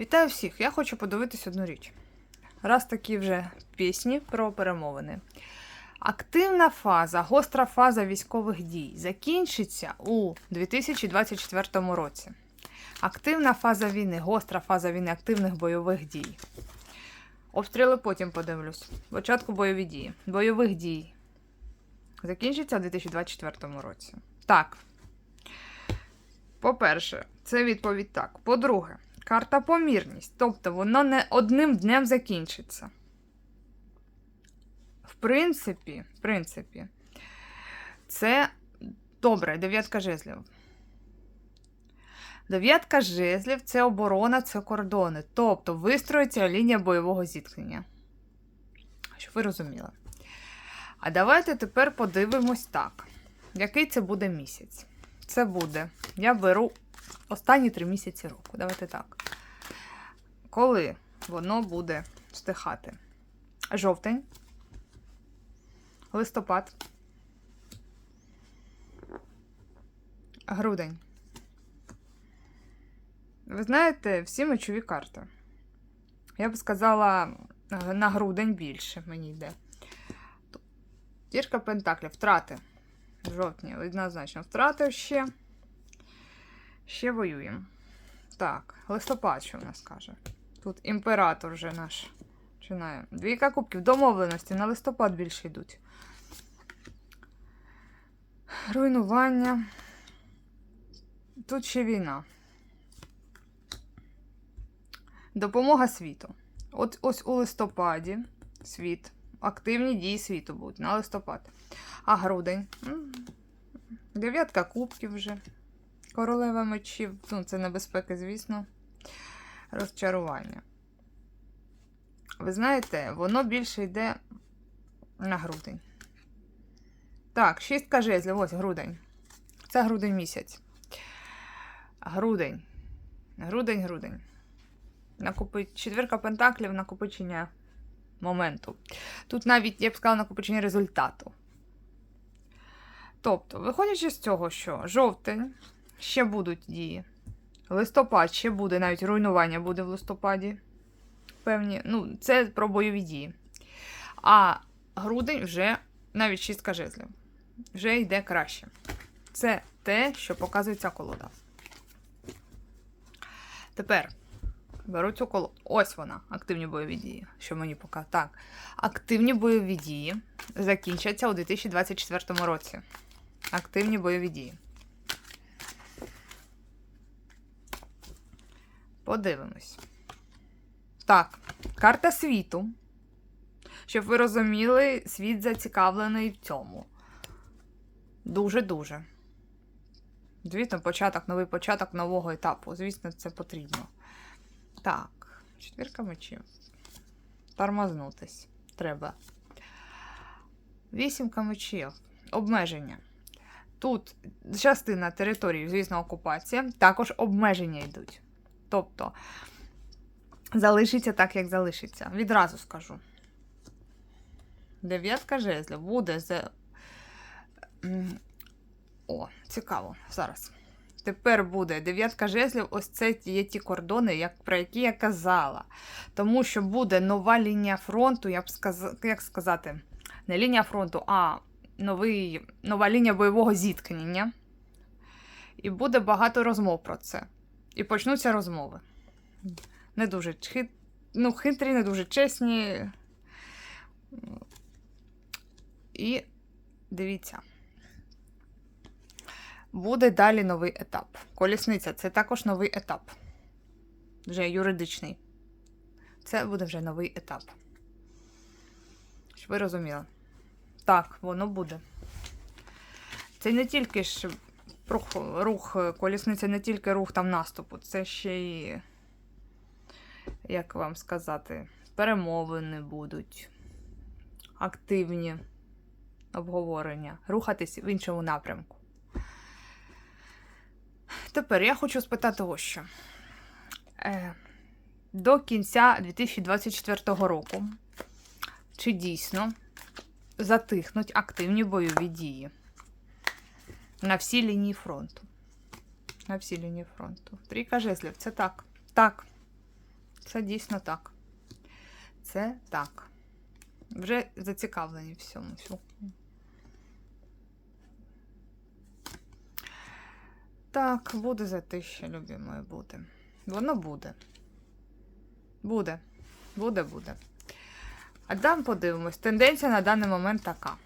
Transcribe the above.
Вітаю всіх! Я хочу подивитись одну річ. Раз такі вже пісні про перемовини. Активна фаза, гостра фаза військових дій закінчиться у 2024 році. Активна фаза війни, гостра фаза війни, активних бойових дій. Обстріли потім подивлюсь. Початку бойові дії. Бойових дій. Закінчиться у 2024 році. Так. По-перше, це відповідь так. По-друге, карта помірність. Тобто воно не одним днем закінчиться. В принципі, в принципі, це добре, дев'ятка жезлів. Дев'ятка жезлів це оборона, це кордони. Тобто вистроїться лінія бойового зіткнення. Щоб ви розуміли. А давайте тепер подивимось так. Який це буде місяць? Це буде. Я беру останні три місяці року. Давайте так. Коли воно буде стихати? Жовтень, листопад, грудень. Ви знаєте, всі мечові карти. Я б сказала, на грудень більше мені йде. Тірка Пентаклів, втрати. В жовтні, однозначно, втрати ще. Ще воюємо. Так, листопад, що в нас каже? Тут імператор вже наш починає. Двійка кубків, домовленості на листопад більше йдуть. Руйнування. Тут ще війна. Допомога світу. От ось у листопаді світ. Активні дії світу будуть на листопад. А грудень. Дев'ятка кубків вже. Королева мечів. Ну, це небезпеки, звісно. Розчарування. Ви знаєте, воно більше йде на грудень. Так, шістка жезлів, ось грудень. Це грудень місяць. Грудень. Грудень, грудень. Накопи... Четвірка пентаклів накопичення моменту. Тут навіть, я б сказала, накопичення результату. Тобто, виходячи з цього, що жовтень ще будуть дії. Листопад ще буде, навіть руйнування буде в листопаді. Певні. Ну, це про бойові дії. А грудень вже навіть шістка жезлів. Вже йде краще. Це те, що показує ця колода. Тепер беру цю колоду. Ось вона, активні бойові дії. Що мені показує. Так. Активні бойові дії закінчаться у 2024 році. Активні бойові дії. Подивимось. Так, карта світу. Щоб ви розуміли, світ зацікавлений в цьому. Дуже-дуже. Звісно, початок, новий початок нового етапу. Звісно, це потрібно. Так, четвірка мечів. Тормознутись. Треба. Вісімка мечів. Обмеження. Тут частина території, звісно, окупація, також обмеження йдуть. Тобто, залишиться так, як залишиться. Відразу скажу. Дев'ятка жезлів буде. М, О, цікаво. Зараз. Тепер буде дев'ятка жезлів, ось це є ті кордони, як, про які я казала. Тому що буде нова лінія фронту, я б сказала, як сказати, не лінія фронту, а новий, нова лінія бойового зіткнення. І буде багато розмов про це. І почнуться розмови. Не дуже хит... ну, хитрі, не дуже чесні. І дивіться. Буде далі новий етап. Колісниця це також новий етап. Вже юридичний. Це буде вже новий етап. Щоб ви розуміли. Так, воно буде. Це не тільки ж рух, рух колісниця, не тільки рух там наступу, це ще й, як вам сказати, перемовини будуть, активні обговорення, рухатись в іншому напрямку. Тепер я хочу спитати ось що. Е, до кінця 2024 року, чи дійсно затихнуть активні бойові дії на всій лінії фронту? На всій лінії фронту. Трійка жезлів, це так. Так. це дійсно так. Це так. Вже зацікавлені всьому. Так, буде затища, любі мої, буде. Воно буде. Буде. Буде, буде. А там подивимось. Тенденція на даний момент така.